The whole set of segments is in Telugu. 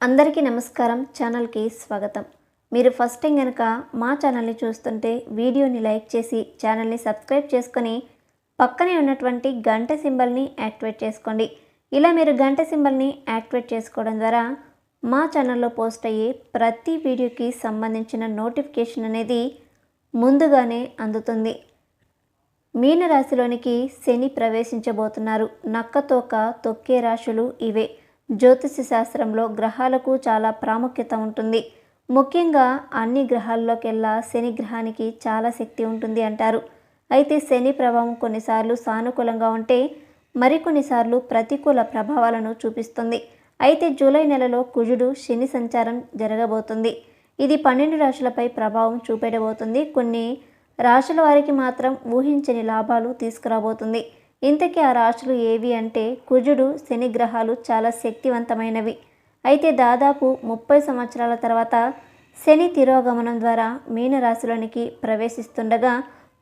అందరికీ నమస్కారం. ఛానల్కి స్వాగతం. మీరు ఫస్ట్ టైం కనుక మా ఛానల్ని చూస్తుంటే వీడియోని లైక్ చేసి ఛానల్ని సబ్స్క్రైబ్ చేసుకొని పక్కనే ఉన్నటువంటి గంట సింబల్ని యాక్టివేట్ చేసుకోండి. ఇలా మీరు గంట సింబల్ని యాక్టివేట్ చేసుకోవడం ద్వారా మా ఛానల్లో పోస్ట్ అయ్యే ప్రతి వీడియోకి సంబంధించిన నోటిఫికేషన్ అనేది ముందుగానే అందుతుంది. మీనరాశిలోనికి శని ప్రవేశించబోతున్నారు. నక్కతోక తొక్కే రాశులు ఇవే. జ్యోతిష శాస్త్రంలో గ్రహాలకు చాలా ప్రాముఖ్యత ఉంటుంది. ముఖ్యంగా అన్ని గ్రహాల్లోకెల్లా శని గ్రహానికి చాలా శక్తి ఉంటుంది అంటారు. అయితే శని ప్రభావం కొన్నిసార్లు సానుకూలంగా ఉంటే మరికొన్నిసార్లు ప్రతికూల ప్రభావాలను చూపిస్తుంది. అయితే జూలై నెలలో కుజుడు శని సంచారం జరగబోతుంది. ఇది పన్నెండు రాశులపై ప్రభావం చూపెట్టబోతుంది కొన్ని రాశుల వారికి మాత్రం ఊహించని లాభాలు తీసుకురాబోతుంది. ఇంతకీ ఆ రాశులు ఏవి అంటే కుజుడు శని గ్రహాలు చాలా శక్తివంతమైనవి. అయితే దాదాపు ముప్పై సంవత్సరాల తర్వాత శని తిరోగమనం ద్వారా మీనరాశిలోనికి ప్రవేశిస్తుండగా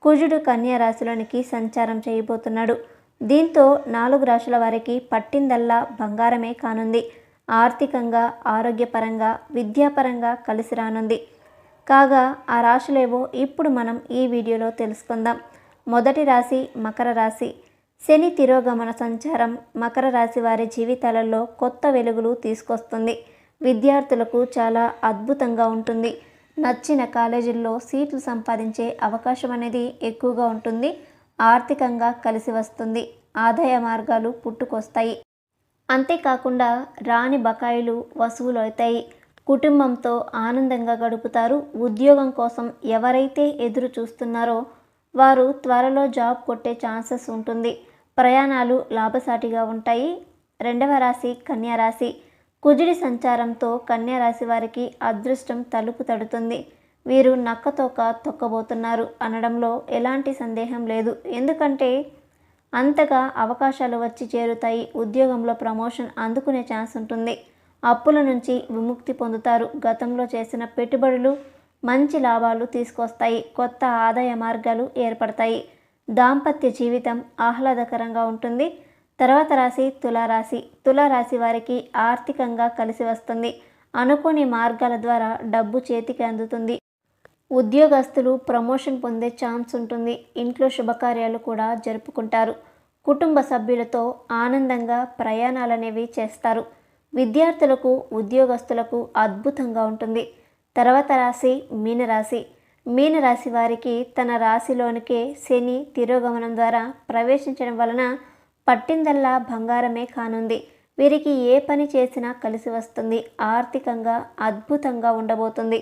కుజుడు కన్యా రాశిలోనికి సంచారం చేయబోతున్నాడు. దీంతో నాలుగు రాశుల వారికి పట్టిందల్లా బంగారమే కానుంది. ఆర్థికంగా ఆరోగ్యపరంగా విద్యాపరంగా కలిసి రానుంది. కాగా ఆ రాశులేవో ఇప్పుడు మనం ఈ వీడియోలో తెలుసుకుందాం. మొదటి రాశి మకర రాశి. శని తిరోగమన సంచారం మకర రాశి వారి జీవితాలలో కొత్త వెలుగులు తీసుకొస్తుంది. విద్యార్థులకు చాలా అద్భుతంగా ఉంటుంది. నచ్చిన కాలేజీల్లో సీట్లు సంపాదించే అవకాశం అనేది ఎక్కువగా ఉంటుంది. ఆర్థికంగా కలిసి వస్తుంది. ఆదాయ మార్గాలు పుట్టుకొస్తాయి. అంతేకాకుండా రాని బకాయిలు వసూలు అవుతాయి. కుటుంబంతో ఆనందంగా గడుపుతారు. ఉద్యోగం కోసం ఎవరైతే ఎదురు చూస్తున్నారో వారు త్వరలో జాబ్ కొట్టే ఛాన్సెస్ ఉంటుంది. ప్రయాణాలు లాభసాటిగా ఉంటాయి. రెండవ రాశి కన్యారాశి కుజిడి కుజుడి సంచారంతో కన్యారాశి వారికి అదృష్టం తలుపు తడుతుంది. వీరు నక్కతోక తొక్కబోతున్నారు అనడంలో ఎలాంటి సందేహం లేదు. ఎందుకంటే అంతగా అవకాశాలు వచ్చి చేరుతాయి. ఉద్యోగంలో ప్రమోషన్ అందుకునే ఛాన్స్ ఉంటుంది. అప్పుల నుంచి విముక్తి పొందుతారు. గతంలో చేసిన పెట్టుబడులు మంచి లాభాలు తీసుకొస్తాయి. కొత్త ఆదాయ మార్గాలు ఏర్పడతాయి. దాంపత్య జీవితం ఆహ్లాదకరంగా ఉంటుంది. తర్వాత రాశి తులారాశి. తులారాశి వారికి ఆర్థికంగా కలిసి వస్తుంది. అనుకోని మార్గాల ద్వారా డబ్బు చేతికి అందుతుంది. ఉద్యోగస్తులు ప్రమోషన్ పొందే ఛాన్స్ ఉంటుంది. ఇంట్లో శుభకార్యాలు కూడా జరుపుకుంటారు. కుటుంబ సభ్యులతో ఆనందంగా ప్రయాణాలనేవి చేస్తారు. విద్యార్థులకు ఉద్యోగస్తులకు అద్భుతంగా ఉంటుంది. తర్వాత రాశి మీనరాశి. మీనరాశి వారికి తన రాశిలోనికే శని తిరోగమనం ద్వారా ప్రవేశించడం వలన పట్టిందల్లా బంగారమే కానుంది. వీరికి ఏ పని చేసినా కలిసి వస్తుంది. ఆర్థికంగా అద్భుతంగా ఉండబోతుంది.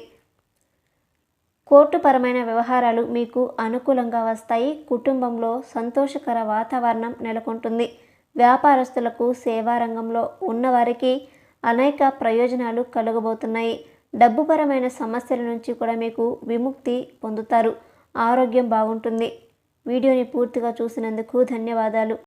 కోర్టుపరమైన వ్యవహారాలు మీకు అనుకూలంగా వస్తాయి. కుటుంబంలో సంతోషకర వాతావరణం నెలకొంటుంది. వ్యాపారస్తులకు సేవా రంగంలో ఉన్నవారికి అనేక ప్రయోజనాలు కలగబోతున్నాయి. డబ్బుపరమైన సమస్యల నుంచి కూడా మీకు విముక్తి పొందుతారు. ఆరోగ్యం బాగుంటుంది. వీడియోని పూర్తిగా చూసినందుకు ధన్యవాదాలు.